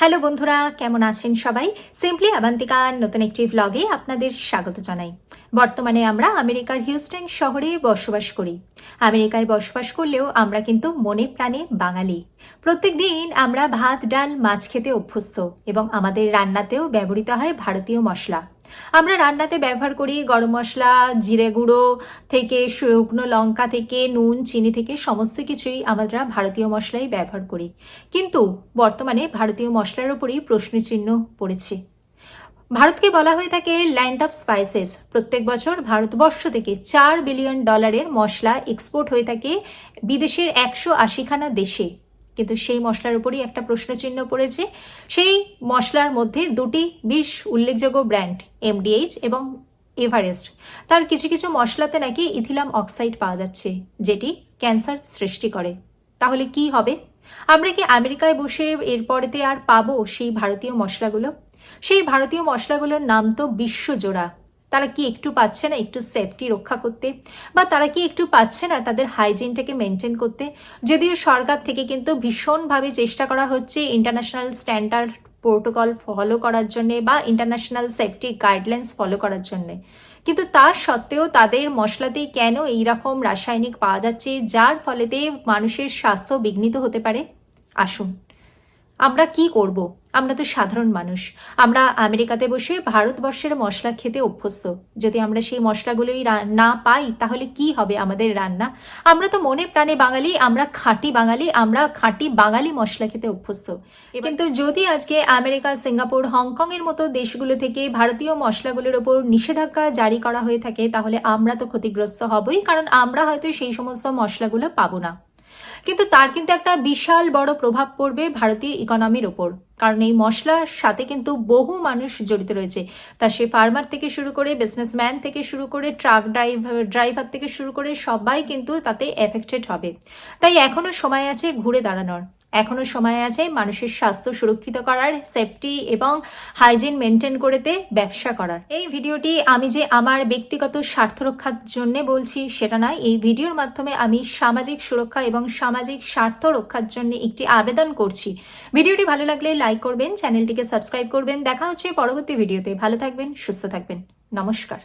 Hello বন্ধুরা, কেমন আছেন সবাই? সিম্পলি আবান্তিকার নতুন একটি ভ্লগে আপনাদের স্বাগত জানাই। বর্তমানে আমরা আমেরিকার হিউস্টন শহরে বসবাস করি। আমেরিকায় বসবাস করলেও আমরা কিন্তু মনে প্রাণে বাঙালি। প্রত্যেক দিন আমরা ভাত, ডাল, মাছ খেতে অভ্যস্ত এবং আমাদের রান্নাতেও ব্যবহৃত হয় ভারতীয় মশলা। আমরা রান্নাতে ব্যবহার করি গরম মশলা, জিরে গুঁড়ো থেকে শুকনো লঙ্কা থেকে নুন, চিনি থেকে সমস্ত কিছুই আমরা ভারতীয় মশলাই ব্যবহার করি। কিন্তু বর্তমানে ভারতীয় মশলার উপরই প্রশ্নচিহ্ন পড়েছে। ভারতকে বলা হয়ে থাকে ল্যান্ড অফ স্পাইসেস প্রত্যেক বছর ভারতবর্ষ থেকে চার বিলিয়ন ডলারের মশলা এক্সপোর্ট হয়ে থাকে বিদেশের একশো আশিখানা দেশে। কিন্তু সেই মশলার উপরই একটা প্রশ্নচিহ্ন পড়েছে। সেই মশলার মধ্যে দুটি বেশ উল্লেখযোগ্য ব্র্যান্ড এমডিএইচ এবং এভারেস্ট তার কিছু কিছু মশলাতে নাকি ইথিলাম অক্সাইড পাওয়া যাচ্ছে, যেটি ক্যান্সার সৃষ্টি করে। তাহলে কি হবে? আমরা কি আমেরিকায় বসে এরপরেতে আর পাবো সেই ভারতীয় মশলাগুলো? সেই ভারতীয় মশলাগুলোর নাম তো বিশ্বজোড়া। তারা কি একটু পাচ্ছে না একটু সেফটি রক্ষা করতে? বা তারা কি একটু পাচ্ছে না তাদের হাইজিনটাকে মেনটেন করতে? যদিও সরকার থেকে কিন্তু ভীষণভাবে চেষ্টা করা হচ্ছে ইন্টারন্যাশনাল স্ট্যান্ডার্ড প্রোটোকল ফলো করার জন্যে বা ইন্টারন্যাশনাল সেফটি গাইডলাইন্স ফলো করার জন্যে। কিন্তু তা সত্ত্বেও তাদের মশলাতেই কেন এই রকম রাসায়নিক পাওয়া যাচ্ছে, যার ফলেতে মানুষের স্বাস্থ্য বিঘ্নিত হতে পারে? আসুন। আমরা কি করব? আমরা তো সাধারণ মানুষ। আমরা আমেরিকাতে বসে ভারতবর্ষের মশলা খেতে অভ্যস্ত। যদি আমরা সেই মশলাগুলোই না পাই তাহলে কি হবে আমাদের রান্না? আমরা তো মনে প্রাণে বাঙালি আমরা খাঁটি বাঙালি আমরা খাঁটি বাঙালি মশলা খেতে অভ্যস্ত। কিন্তু যদি আজকে আমেরিকা সিঙ্গাপুর হংকং এর মতো দেশগুলো থেকে ভারতীয় মশলাগুলোর ওপর নিষেধাজ্ঞা জারি করা হয়ে থাকে তাহলে আমরা তো ক্ষতিগ্রস্ত হবই কারণ আমরা হয়তো সেই সমস্ত মশলাগুলো পাবো না। কিন্তু তার কিন্তু একটা বিশাল বড় প্রভাব পড়বে ভারতীয় ইকোনমির ওপর কারণ এই মশলার সাথে কিন্তু বহু মানুষ জড়িত রয়েছে। তা সে ফার্মার থেকে শুরু করে বিজনেসম্যান থেকে শুরু করে ট্রাক ড্রাইভার ড্রাইভার থেকে শুরু করে সবাই কিন্তু তাতে এফেক্টেড হবে। তাই এখনও সময় আছে ঘুরে দাঁড়ানোর। এখনও সময় আছে মানুষের স্বাস্থ্য সুরক্ষিত করার সেফটি এবং হাইজিন মেনটেন করেতে ব্যবসা করার। এই ভিডিওটি আমি যে আমার ব্যক্তিগত স্বার্থ রক্ষার জন্য বলছি সেটা নয়, এই ভিডিওর মাধ্যমে আমি সামাজিক সুরক্ষা এবং সামাজিক স্বার্থ রক্ষার জন্য একটি আবেদন করছি। ভিডিওটি ভালো লাগলে লাইক করবেন চ্যানেলটিকে সাবস্ক্রাইব করবেন। দেখা হচ্ছে পরবর্তী ভিডিওতে। ভালো থাকবেন, সুস্থ থাকবেন। নমস্কার।